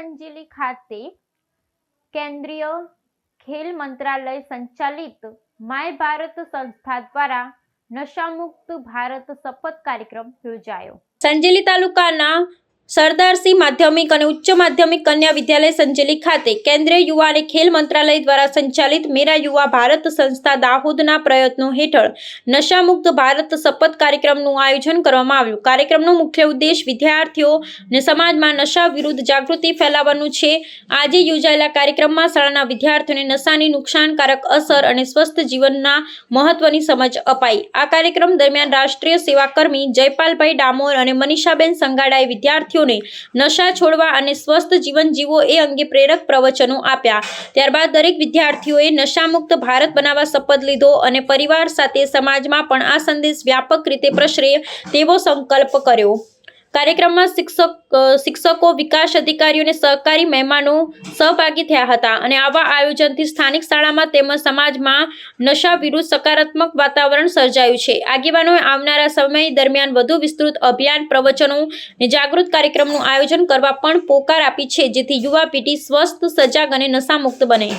સંજેલી ખાતે કેન્દ્રીય ખેલ મંત્રાલય સંચાલિત માય ભારત સંસ્થા દ્વારા નશામુક્ત ભારત શપથ કાર્યક્રમ યોજાયો. સંજેલી તાલુકાના સરદારસિંહ માધ્યમિક અને ઉચ્ચ માધ્યમિક કન્યા વિદ્યાલય સંજેલી ખાતે કેન્દ્રીય યુવા અને ખેલ મંત્રાલય દ્વારા સંચાલિત મેરા યુવા ભારત સંસ્થા દાહોદના પ્રયત્નો હેઠળ નશામુક્ત ભારત શપથ કાર્યક્રમનું આયોજન કરવામાં આવ્યું. કાર્યક્રમનો મુખ્ય ઉદ્દેશ વિદ્યાર્થીઓ અને સમાજમાં નશા વિરુદ્ધ જાગૃતિ ફેલાવવાનું છે. આજે યોજાયેલા કાર્યક્રમમાં શાળાના વિદ્યાર્થીઓને નશાની નુકસાનકારક અસર અને સ્વસ્થ જીવનના મહત્વની સમજ અપાઈ. આ કાર્યક્રમ દરમિયાન રાષ્ટ્રીય સેવાકર્મી જયપાલભાઈ ડામોર અને મનીષાબેન સંગાડાએ વિદ્યાર્થીઓને નશા છોડવા અને સ્વસ્થ જીવન જીવો એ અંગે પ્રેરક પ્રવચનો આપ્યા. ત્યારબાદ દરેક વિદ્યાર્થીઓએ નશામુક્ત ભારત બનાવવા શપથ લીધો અને પરિવાર સાથે સમાજમાં પણ આ સંદેશ વ્યાપક રીતે પ્રસરે તેવો સંકલ્પ કર્યો. કાર્યક્રમમાં શિક્ષક શિક્ષકો, વિકાસ અધિકારીઓ અને સહકારી મહેમાનો સહભાગી થયા હતા અને આવા આયોજનથી સ્થાનિક શાળામાં તેમજ સમાજમાં નશા વિરુદ્ધ સકારાત્મક વાતાવરણ સર્જાયું છે. આગેવાનોએ આવનારા સમય દરમિયાન વધુ વિસ્તૃત અભિયાન પ્રવચનો અને જાગૃત કાર્યક્રમનું આયોજન કરવા પણ પોકાર આપી છે, જેથી યુવા પેઢી સ્વસ્થ, સજાગ અને નશામુક્ત બને.